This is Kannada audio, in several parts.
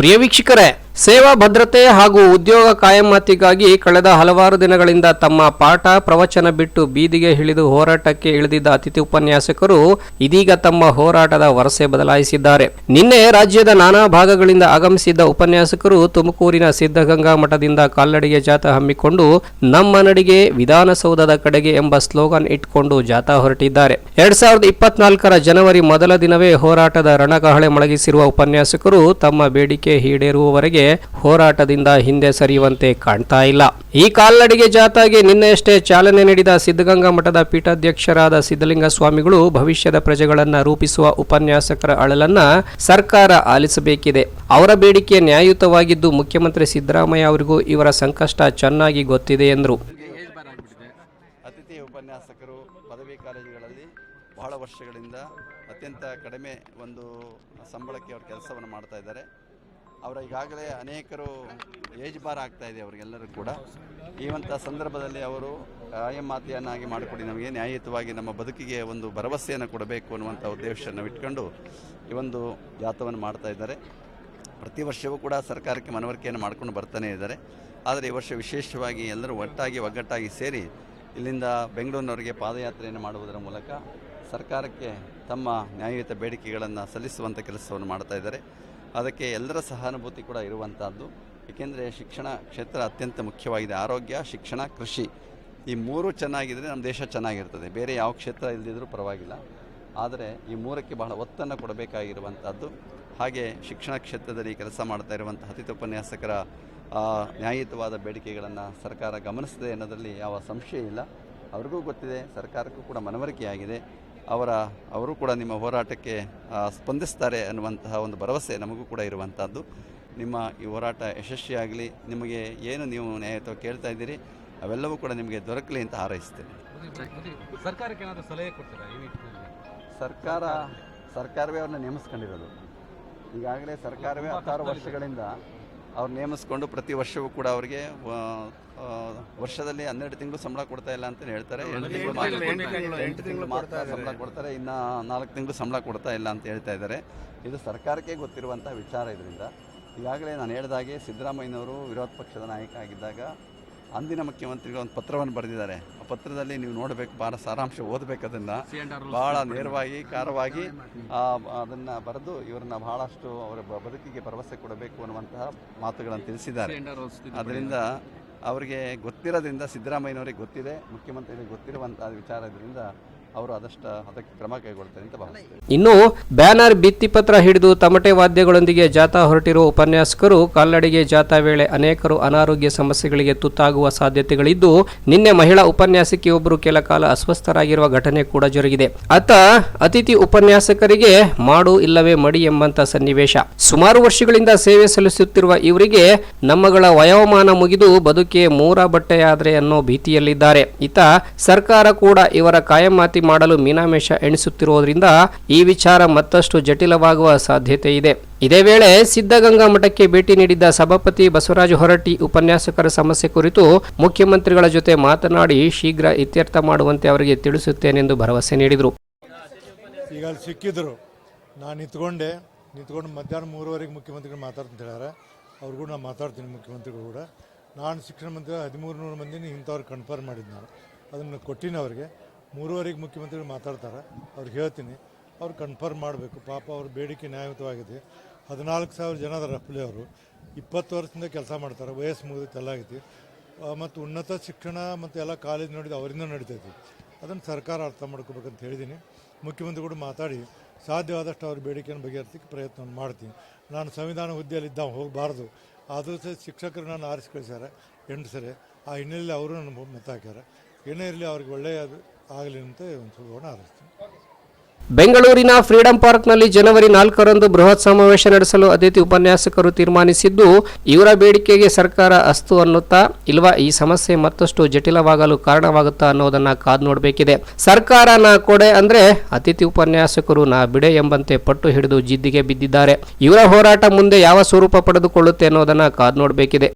ಪ್ರಿಯ ವೀಕ್ಷಕರೇ ಸೇವಾ ಭದ್ರತೆ ಹಾಗೂ ಉದ್ಯೋಗ ಕಾಯಮಾತಿಗಾಗಿ ಕಳೆದ ಹಲವಾರು ದಿನಗಳಿಂದ ತಮ್ಮ ಪಾಠ ಪ್ರವಚನ ಬಿಟ್ಟು ಬೀದಿಗೆ ಇಳಿದು ಹೋರಾಟಕ್ಕೆ ಇಳಿದಿದ್ದ ಅತಿಥಿ ಉಪನ್ಯಾಸಕರು ಇದೀಗ ತಮ್ಮ ಹೋರಾಟದ ವರಸೆ ಬದಲಾಯಿಸಿದ್ದಾರೆ. ನಿನ್ನೆ ರಾಜ್ಯದ ನಾನಾ ಭಾಗಗಳಿಂದ ಆಗಮಿಸಿದ್ದ ಉಪನ್ಯಾಸಕರು ತುಮಕೂರಿನ ಸಿದ್ಧಗಂಗಾ ಮಠದಿಂದ ಕಾಲ್ನಡಿಗೆ ಜಾಥಾ ಹಮ್ಮಿಕೊಂಡು ನಮ್ಮ ನಡಿಗೆ ವಿಧಾನಸೌಧದ ಕಡೆಗೆ ಎಂಬ ಸ್ಲೋಗನ್ ಇಟ್ಕೊಂಡು ಜಾಥಾ ಹೊರಟಿದ್ದಾರೆ. ಎರಡ್ ಸಾವಿರದ ಇಪ್ಪತ್ನಾಲ್ಕರ ಜನವರಿ ಮೊದಲ ದಿನವೇ ಹೋರಾಟದ ರಣಕಹಳೆ ಮೊಳಗಿಸಿರುವ ಉಪನ್ಯಾಸಕರು ತಮ್ಮ ಬೇಡಿಕೆ ಈಡೇರುವವರೆಗೆ ಹೋರಾಟದಿಂದ ಹಿಂದೆ ಸರಿಯುವಂತೆ ಕಾಣ್ತಾ ಇಲ್ಲ. ಈ ಕಾಲ್ನಡಿಗೆ ಜಾಥಾಗೆ ನಿನ್ನೆಯಷ್ಟೇ ಚಾಲನೆ ನೀಡಿದ ಸಿದ್ಧಗಂಗಾ ಮಠದ ಪೀಠಾಧ್ಯಕ್ಷರಾದ ಸಿದ್ಧಲಿಂಗ ಸ್ವಾಮಿಗಳು ಭವಿಷ್ಯದ ಪ್ರಜೆಗಳನ್ನ ರೂಪಿಸುವ ಉಪನ್ಯಾಸಕರ ಅಳಲನ್ನ ಸರ್ಕಾರ ಆಲಿಸಬೇಕಿದೆ. ಅವರ ಬೇಡಿಕೆ ನ್ಯಾಯಯುತವಾಗಿದ್ದು ಮುಖ್ಯಮಂತ್ರಿ ಸಿದ್ದರಾಮಯ್ಯ ಅವರಿಗೂ ಇವರ ಸಂಕಷ್ಟ ಚೆನ್ನಾಗಿ ಗೊತ್ತಿದೆ ಎಂದರು. ಉಪನ್ಯಾಸಕರು ಪದವಿ ಕಾಲೇಜುಗಳಲ್ಲಿ ಬಹಳ ವರ್ಷಗಳಿಂದ ಅತ್ಯಂತ ಕಡಿಮೆ ಒಂದು ಸಂಬಳಕ್ಕೆ ಅವರು ಕೆಲಸವನ್ನು ಮಾಡ್ತಾ ಇದ್ದಾರೆ. ಅವರ ಈಗಾಗಲೇ ಅನೇಕರು ಏಜ್ ಬಾರ್ ಆಗ್ತಾ ಇದೆ ಅವರಿಗೆಲ್ಲರೂ ಕೂಡ. ಈ ಒಂದು ಸಂದರ್ಭದಲ್ಲಿ ಅವರು ಮಾತೆಯನ್ನಾಗಿ ಮಾಡಿಕೊಡಿ, ನಮಗೆ ನ್ಯಾಯಯುತವಾಗಿ ನಮ್ಮ ಬದುಕಿಗೆ ಒಂದು ಭರವಸೆಯನ್ನು ಕೊಡಬೇಕು ಅನ್ನುವಂಥ ಉದ್ದೇಶವನ್ನು ಇಟ್ಕೊಂಡು ಈ ಒಂದು ಜಾಥವನ್ನು ಮಾಡ್ತಾ ಇದ್ದಾರೆ. ಪ್ರತಿ ವರ್ಷವೂ ಕೂಡ ಸರ್ಕಾರಕ್ಕೆ ಮನವರಿಕೆಯನ್ನು ಮಾಡ್ಕೊಂಡು ಬರ್ತಾನೆ ಇದ್ದಾರೆ. ಆದರೆ ಈ ವರ್ಷ ವಿಶೇಷವಾಗಿ ಎಲ್ಲರೂ ಒಟ್ಟಾಗಿ, ಒಗ್ಗಟ್ಟಾಗಿ ಸೇರಿ ಇಲ್ಲಿಂದ ಬೆಂಗಳೂರಿನವರಿಗೆ ಪಾದಯಾತ್ರೆಯನ್ನು ಮಾಡುವುದರ ಮೂಲಕ ಸರ್ಕಾರಕ್ಕೆ ತಮ್ಮ ನ್ಯಾಯಯುತ ಬೇಡಿಕೆಗಳನ್ನು ಸಲ್ಲಿಸುವಂಥ ಕೆಲಸವನ್ನು ಮಾಡ್ತಾ ಇದ್ದಾರೆ. ಅದಕ್ಕೆ ಎಲ್ಲರ ಸಹಾನುಭೂತಿ ಕೂಡ ಇರುವಂಥದ್ದು ಏಕೆಂದರೆ ಶಿಕ್ಷಣ ಕ್ಷೇತ್ರ ಅತ್ಯಂತ ಮುಖ್ಯವಾಗಿದೆ. ಆರೋಗ್ಯ, ಶಿಕ್ಷಣ, ಕೃಷಿ ಈ ಮೂರು ಚೆನ್ನಾಗಿದ್ದರೆ ನಮ್ಮ ದೇಶ ಚೆನ್ನಾಗಿರ್ತದೆ. ಬೇರೆ ಯಾವ ಕ್ಷೇತ್ರ ಇಲ್ಲದಿದ್ದರೂ ಪರವಾಗಿಲ್ಲ. ಆದರೆ ಈ ಮೂರಕ್ಕೆ ಬಹಳ ಒತ್ತನ್ನು ಕೊಡಬೇಕಾಗಿರುವಂಥದ್ದು ಹಾಗೆ ಶಿಕ್ಷಣ ಕ್ಷೇತ್ರದಲ್ಲಿ ಕೆಲಸ ಮಾಡ್ತಾ ಇರುವಂಥ ಅತಿಥಿ ಉಪನ್ಯಾಸಕರ ನ್ಯಾಯಯುತವಾದ ಬೇಡಿಕೆಗಳನ್ನು ಸರ್ಕಾರ ಗಮನಿಸಿದೆ ಅನ್ನೋದರಲ್ಲಿ ಯಾವ ಸಂಶಯ ಇಲ್ಲ. ಅವ್ರಿಗೂ ಗೊತ್ತಿದೆ. ಸರ್ಕಾರಕ್ಕೂ ಕೂಡ ಮನವರಿಕೆಯಾಗಿದೆ. ಅವರ ಅವರು ಕೂಡ ನಿಮ್ಮ ಹೋರಾಟಕ್ಕೆ ಸ್ಪಂದಿಸ್ತಾರೆ ಅನ್ನುವಂತಹ ಒಂದು ಭರವಸೆ ನಮಗೂ ಕೂಡ ಇರುವಂಥದ್ದು ನಿಮ್ಮ ಈ ಹೋರಾಟ ಯಶಸ್ವಿಯಾಗಲಿ ನಿಮಗೆ ಏನು ನೀವು ನ್ಯಾಯತ್ವ ಕೇಳ್ತಾ ಇದ್ದೀರಿ ಅವೆಲ್ಲವೂ ಕೂಡ ನಿಮಗೆ ದೊರಕಲಿ ಅಂತ ಹಾರೈಸ್ತೇನೆ. ಸರ್ಕಾರಕ್ಕೆ ಏನಾದರೂ ಸಲಹೆ ಕೊಡ್ತೀರಾ ಸರ್ಕಾರ ಸರ್ಕಾರವೇ ಅವ್ರನ್ನ ನೇಮಿಸ್ಕೊಂಡಿರೋದು. ಈಗಾಗಲೇ ಸರ್ಕಾರವೇ ಹತ್ತಾರು ವರ್ಷಗಳಿಂದ ಅವ್ರು ನೇಮಿಸ್ಕೊಂಡು ಪ್ರತಿ ವರ್ಷವೂ ಕೂಡ ಅವರಿಗೆ ವರ್ಷದಲ್ಲಿ ಹನ್ನೆರಡು ತಿಂಗಳು ಸಂಬಳ ಕೊಡ್ತಾ ಇಲ್ಲ ಅಂತ ಹೇಳ್ತಾರೆ. ಎಂಟು ತಿಂಗಳು ಮಾತ್ರ- ಎಂಟು ತಿಂಗಳು ಮಾತ್ರ ಸಂಬಳ ಕೊಡ್ತಾರೆ. ಇನ್ನು ನಾಲ್ಕು ತಿಂಗಳು ಸಂಬಳ ಕೊಡ್ತಾ ಇಲ್ಲ ಅಂತ ಹೇಳ್ತಾ ಇದ್ದಾರೆ. ಇದು ಸರ್ಕಾರಕ್ಕೆ ಗೊತ್ತಿರುವಂಥ ವಿಚಾರ ಇದರಿಂದ ಈಗಾಗಲೇ ನಾನು ಹೇಳಿದಾಗೆ ಸಿದ್ದರಾಮಯ್ಯನವರು ವಿರೋಧ ಪಕ್ಷದ ನಾಯಕ ಆಗಿದ್ದಾಗ ಅಂದಿನ ಮುಖ್ಯಮಂತ್ರಿಗಳು ಒಂದು ಪತ್ರವನ್ನು ಬರೆದಿದ್ದಾರೆ. ಆ ಪತ್ರದಲ್ಲಿ ನೀವು ನೋಡಬೇಕು ಭಾಳ ಸಾರಾಂಶ ಓದಬೇಕು ಅದನ್ನು ಭಾಳ ನೇರವಾಗಿ ಕಾರವಾಗಿ ಅದನ್ನು ಬರೆದು ಇವರನ್ನ ಬಹಳಷ್ಟು ಅವರ ಬದುಕಿಗೆ ಭರವಸೆ ಕೊಡಬೇಕು ಅನ್ನುವಂತಹ ಮಾತುಗಳನ್ನು ತಿಳಿಸಿದ್ದಾರೆ. ಅದರಿಂದ ಅವರಿಗೆ ಗೊತ್ತಿರೋದ್ರಿಂದ ಸಿದ್ದರಾಮಯ್ಯನವರಿಗೆ ಗೊತ್ತಿದೆ ಮುಖ್ಯಮಂತ್ರಿಗೆ ಗೊತ್ತಿರುವಂತಹ ವಿಚಾರದಿಂದ ಅವರು ಅದಷ್ಟು ಅದಕ್ಕೆ ಕ್ರಮ ಕೈಗೊಳ್ತಾರೆ ಅಂತ ಭಾವಿಸ್ತೇವೆ ಇನ್ನು ಬ್ಯಾನರ್ ಭಿತ್ತಿಪತ್ರ ಹಿಡಿದು ತಮಟೆ ವಾದ್ಯಗಳೊಂದಿಗೆ ಜಾಥಾ ಹೊರಟಿರುವ ಉಪನ್ಯಾಸಕರು ಕಾಲ್ನಡಿಗೆ ಜಾಥಾ ವೇಳೆ ಅನೇಕರು ಅನಾರೋಗ್ಯ ಸಮಸ್ಯೆಗಳಿಗೆ ತುತ್ತಾಗುವ ಸಾಧ್ಯತೆಗಳಿದ್ದು, ನಿನ್ನೆ ಮಹಿಳಾ ಉಪನ್ಯಾಸಕಿಯೊಬ್ಬರು ಕೆಲ ಕಾಲ ಅಸ್ವಸ್ಥರಾಗಿರುವ ಘಟನೆ ಕೂಡ ಜರುಗಿದೆ. ಆತ ಅತಿಥಿ ಉಪನ್ಯಾಸಕರಿಗೆ ಮಾಡು ಇಲ್ಲವೇ ಮಡಿ ಎಂಬಂತ ಸನ್ನಿವೇಶ. ಸುಮಾರು ವರ್ಷಗಳಿಂದ ಸೇವೆ ಸಲ್ಲಿಸುತ್ತಿರುವ ಇವರಿಗೆ ನಮ್ಮಗಳ ವಯೋಮಾನ ಮುಗಿದು ಬದುಕೆ ಮೂರ ಬಟ್ಟೆಯಾದ್ರೆ ಅನ್ನೋ ಭೀತಿಯಲ್ಲಿದ್ದಾರೆ. ಇತ ಸರ್ಕಾರ ಕೂಡ ಇವರ ಕಾಯಮಾತಿ ಮಾಡಲು ಮೀನಾಮೇಷ ಎಣಿಸುತ್ತಿರುವುದರಿಂದ ಈ ವಿಚಾರ ಮತ್ತಷ್ಟು ಜಟಿಲವಾಗುವ ಸಾಧ್ಯತೆ ಇದೆ. ಇದೇ ವೇಳೆ ಸಿದ್ಧಗಂಗಾ ಮಠಕ್ಕೆ ಭೇಟಿ ನೀಡಿದ್ದ ಸಭಾಪತಿ ಬಸವರಾಜ ಹೊರಟ್ಟಿ ಉಪನ್ಯಾಸಕರ ಸಮಸ್ಯೆ ಕುರಿತು ಮುಖ್ಯಮಂತ್ರಿಗಳ ಜೊತೆ ಮಾತನಾಡಿ ಶೀಘ್ರ ಇತ್ಯರ್ಥ ಮಾಡುವಂತೆ ಅವರಿಗೆ ತಿಳಿಸುತ್ತೇನೆಂದು ಭರವಸೆ ನೀಡಿದರು. ಈಗ ಸಿಕ್ಕಿದ್ರು. ನಾನು ನಿಂತ್ಕೊಂಡೆ. ನಿಂತ್ಕೊಂಡು ಮಧ್ಯಾಹ್ನ ಮೂರುವರೆಗೆ ಮುಖ್ಯಮಂತ್ರಿಗಳು ಮಾತಾಡ್ತೀನಿ ಹೇಳ್ಯಾರ. ಅವ್ರಿಗೂ ನಾನು ಮಾತಾಡ್ತೀನಿ ಮುಖ್ಯಮಂತ್ರಿಗಳು ಕೂಡ. ನಾನು ಶಿಕ್ಷಣ ಮಂತ್ರಿ ಹದಿಮೂರು ನೂರು ಮಂದಿನ ಇಂಥವ್ರು ಕನ್ಫರ್ಮ್ ಮಾಡಿದ್ದು ನಾನು. ಅದನ್ನು ಕೊಟ್ಟಿನಿ ಅವ್ರಿಗೆ. ಮೂರುವರೆಗೆ ಮುಖ್ಯಮಂತ್ರಿಗಳು ಮಾತಾಡ್ತಾರೆ, ಅವ್ರಿಗೆ ಹೇಳ್ತೀನಿ. ಅವ್ರು ಕನ್ಫರ್ಮ್ ಮಾಡಬೇಕು. ಪಾಪ ಅವ್ರ ಬೇಡಿಕೆ ನ್ಯಾಯಯುತವಾಗಿದೆ. ಹದಿನಾಲ್ಕು ಸಾವಿರ ಜನ ಅದಾರ ಅಪ್ಲೆ ಅವರು. ಇಪ್ಪತ್ತು ವರ್ಷದಿಂದ ಕೆಲಸ ಮಾಡ್ತಾರೆ. ವಯಸ್ಸು ಮುಗಿದ ಎಲ್ಲ ಆಗೈತಿ. ಮತ್ತು ಉನ್ನತ ಶಿಕ್ಷಣ ಮತ್ತು ಎಲ್ಲ ಕಾಲೇಜ್ ನೋಡಿದ ಅವರಿಂದ ನಡೀತೈತಿ ಅದನ್ನು ಸರ್ಕಾರ ಅರ್ಥ ಮಾಡ್ಕೋಬೇಕಂತ ಹೇಳಿದ್ದೀನಿ ಮುಖ್ಯಮಂತ್ರಿಗಳು ಮಾತಾಡಿ ಸಾಧ್ಯವಾದಷ್ಟು ಅವ್ರ ಬೇಡಿಕೆಯನ್ನು ಬಗೆಹರಿಸಲಿಕ್ಕೆ ಪ್ರಯತ್ನ ಮಾಡ್ತೀನಿ. ನಾನು ಸಂವಿಧಾನ ಹುದ್ದೆಯಲ್ಲಿದ್ದ ಹೋಗಬಾರ್ದು. ಆದರೂ ಸಹ ಶಿಕ್ಷಕರು ನಾನು ಆರಿಸಿ ಕಳಿಸ್ಯಾರ ಎಂಟು ಸರಿ ಆ ಹಿನ್ನೆಲೆಯಲ್ಲಿ ಅವರು ನನ್ನ ಮತ ಹಾಕ್ಯಾರ. ಏನೇ ಇರಲಿ ಅವ್ರಿಗೆ ಒಳ್ಳೆಯ ಬೆಂಗಳೂರಿನ ಫ್ರೀಡಂ ಪಾರ್ಕ್ನಲ್ಲಿ ಜನವರಿ ನಾಲ್ಕರಂದು ಬೃಹತ್ ಸಮಾವೇಶ ನಡೆಸಲು ಅತಿಥಿ ಉಪನ್ಯಾಸಕರು ತೀರ್ಮಾನಿಸಿದ್ದು, ಇವರ ಬೇಡಿಕೆಗೆ ಸರ್ಕಾರ ಅಸ್ತು ಅನ್ನುತ್ತಾ, ಇಲ್ವಾ ಈ ಸಮಸ್ಯೆ ಮತ್ತಷ್ಟು ಜಟಿಲವಾಗಲು ಕಾರಣವಾಗುತ್ತಾ ಅನ್ನೋದನ್ನ ಕಾದು ನೋಡಬೇಕಿದೆ. ಸರ್ಕಾರ ನಾ ಕೊಡೆ ಅಂದ್ರೆ ಅತಿಥಿ ಉಪನ್ಯಾಸಕರು ನಾ ಬಿಡೆ ಎಂಬಂತೆ ಪಟ್ಟು ಹಿಡಿದು ಜಿದ್ದಿಗೆ ಬಿದ್ದಿದ್ದಾರೆ. ಇವರ ಹೋರಾಟ ಮುಂದೆ ಯಾವ ಸ್ವರೂಪ ಪಡೆದುಕೊಳ್ಳುತ್ತೆ ಅನ್ನೋದನ್ನ ಕಾದು ನೋಡಬೇಕಿದೆ.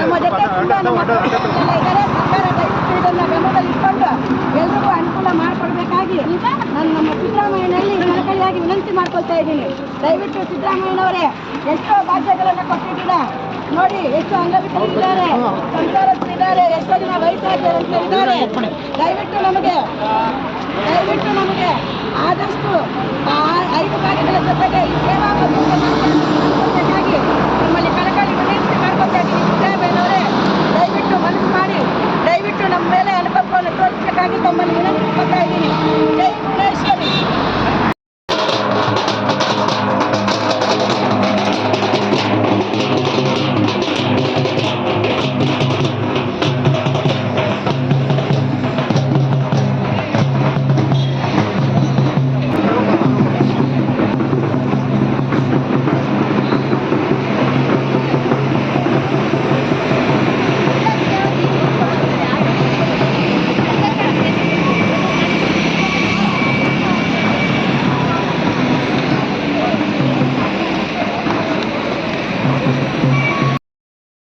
ನಮ್ಮ ಜೊತೆ ತುಂಬ ನಮ್ಮ ಮಕ್ಕಳೆಲ್ಲ ಇದ್ದಾರೆ. ಸರ್ಕಾರ ದಯವಿಟ್ಟು ಇದನ್ನ ಗಮನದಲ್ಲಿಟ್ಕೊಂಡು ಎಲ್ರಿಗೂ ಅನುಕೂಲ ಮಾಡಿಕೊಡ್ಬೇಕಾಗಿ ನಾನು ನಮ್ಮ ಸಿದ್ದರಾಮಯ್ಯನಲ್ಲಿ ಕಳಕಳಿಯಾಗಿ ವಿನಂತಿ ಮಾಡ್ಕೊಳ್ತಾ ಇದ್ದೀನಿ. ದಯವಿಟ್ಟು ಸಿದ್ದರಾಮಯ್ಯನವರೇ ಎಷ್ಟೋ ಭಾಗ್ಯಗಳನ್ನು ಕೊಟ್ಟಿದ್ದೀರ? ನೋಡಿ ಎಷ್ಟು ಅಂಗವಿಕಲರಿದ್ದಾರೆ ಸಂಸಾರಸ್ಥರಿದ್ದಾರೆ ಎಷ್ಟೋ ಜನ ವಯಸ್ಸಾಗಿದ್ದಾರೆ ಇದ್ದಾರೆ. ದಯವಿಟ್ಟು ನಮಗೆ ದಯವಿಟ್ಟು ನಮಗೆ ಆದಷ್ಟು